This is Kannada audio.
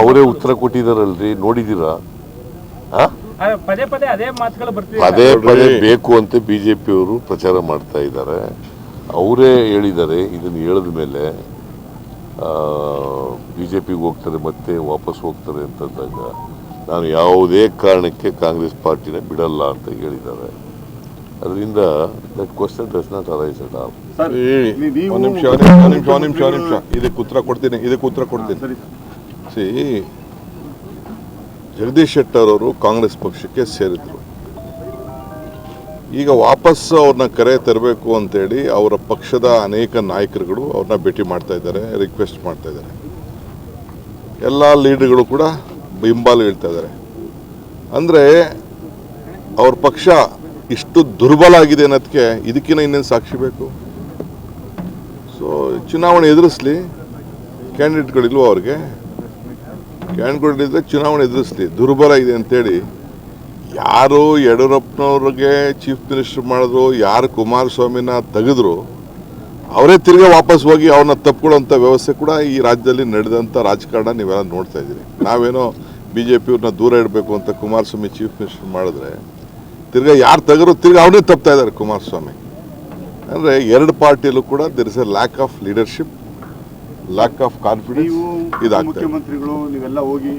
ಅವರೇ ಉತ್ತರ ಕೊಟ್ಟಿದಾರಲ್ರಿ ನೋಡಿದ್ದೀರಾ? ಪದೇ ಪದೇ ಅದೇ ಮಾತುಗಳು ಪದೇ ಪದೇ ಬೇಕು ಅಂತ ಬಿಜೆಪಿಯವರು ಪ್ರಚಾರ ಮಾಡ್ತಾ ಇದ್ದಾರೆ. ಅವರೇ ಹೇಳಿದ್ದಾರೆ ಇದನ್ನು ಹೇಳಿದ ಮೇಲೆ ಬಿಜೆಪಿಗೆ ಹೋಗ್ತಾರೆ ಮತ್ತೆ ವಾಪಸ್ ಹೋಗ್ತಾರೆ ಅಂತಂದಾಗ ನಾನು ಯಾವುದೇ ಕಾರಣಕ್ಕೆ ಕಾಂಗ್ರೆಸ್ ಪಾರ್ಟಿನ ಬಿಡಲ್ಲ ಅಂತ ಹೇಳಿದ್ದಾರೆ. ಅದರಿಂದ that question does not arise at all ನಿಮಿಷ ಒಂದು ನಿಮಿಷ ಒಂದು ನಿಮಿಷ ಒಂದು ನಿಮಿಷ. ಇದಕ್ಕೆ ಉತ್ತರ ಕೊಡ್ತೀನಿ ಇದಕ್ಕೆ ಉತ್ತರ ಕೊಡ್ತೀನಿ. ಸರಿ. ಸಿ ಜಗದೀಶ್ ಶೆಟ್ಟರ್ ಅವರು ಕಾಂಗ್ರೆಸ್ ಪಕ್ಷಕ್ಕೆ ಸೇರಿದ್ರು. ಈಗ ವಾಪಸ್ ಅವ್ರನ್ನ ಕರೆ ತರಬೇಕು ಅಂತೇಳಿ ಅವರ ಪಕ್ಷದ ಅನೇಕ ನಾಯಕರುಗಳು ಅವ್ರನ್ನ ಭೇಟಿ ಮಾಡ್ತಾ ಇದ್ದಾರೆ ರಿಕ್ವೆಸ್ಟ್ ಮಾಡ್ತಾ ಇದ್ದಾರೆ. ಎಲ್ಲ ಲೀಡರ್ಗಳು ಕೂಡ ಹಿಂಬಾಲ ಹೇಳ್ತಾ ಇದ್ದಾರೆ. ಅಂದರೆ ಅವ್ರ ಪಕ್ಷ ಇಷ್ಟು ದುರ್ಬಲ ಆಗಿದೆ ಅನ್ನೋದಕ್ಕೆ ಇದಕ್ಕಿಂತ ಇನ್ನೇನು ಸಾಕ್ಷಿ ಬೇಕು? ಸೊ ಚುನಾವಣೆ ಎದುರಿಸ್ಲಿ ಕ್ಯಾಂಡಿಡೇಟ್ಗಳಿಲ್ವೋ ಅವ್ರಿಗೆ. ಕ್ಯಾಂಡಿಡೇಟ್ಗಳಿದ್ರೆ ಚುನಾವಣೆ ಎದುರಿಸ್ಲಿ ದುರ್ಬಲ ಇದೆ ಅಂತೇಳಿ ಯಾರು ಯಡಿಯೂರಪ್ಪನವ್ರಿಗೆ ಚೀಫ್ ಮಿನಿಸ್ಟರ್ ಮಾಡಿದ್ರು, ಯಾರು ಕುಮಾರಸ್ವಾಮಿನ ತೆಗೆದ್ರು, ಅವರೇ ತಿರ್ಗಿ ವಾಪಸ್ ಹೋಗಿ ಅವ್ರನ್ನ ತಪ್ಕೊಳ್ಳೋಂಥ ವ್ಯವಸ್ಥೆ ಕೂಡ ಈ ರಾಜ್ಯದಲ್ಲಿ ನಡೆದಂಥ ರಾಜಕಾರಣ ನೀವೆಲ್ಲ ನೋಡ್ತಾ ಇದ್ದೀರಿ. ನಾವೇನೋ ಬಿ ಜೆ ಪಿಯವ್ರನ್ನ ದೂರ ಇಡಬೇಕು ಅಂತ ಕುಮಾರಸ್ವಾಮಿ ಚೀಫ್ ಮಿನಿಸ್ಟರ್ ಮಾಡಿದ್ರೆ, ತಿರ್ಗಿ ಯಾರು ತೆಗೆದ್ರು ತಿರ್ಗಿ ಅವನೇ ತಪ್ತಾ ಇದ್ದಾರೆ ಕುಮಾರಸ್ವಾಮಿ. ಅಂದರೆ ಎರಡು ಪಾರ್ಟಿಯಲ್ಲೂ ಕೂಡ there is a lack of leadership lack of confidence ಇದಾಗ್ತದೆ. ಮುಖ್ಯಮಂತ್ರಿಗಳು ನೀವೆಲ್ಲ ಹೋಗಿ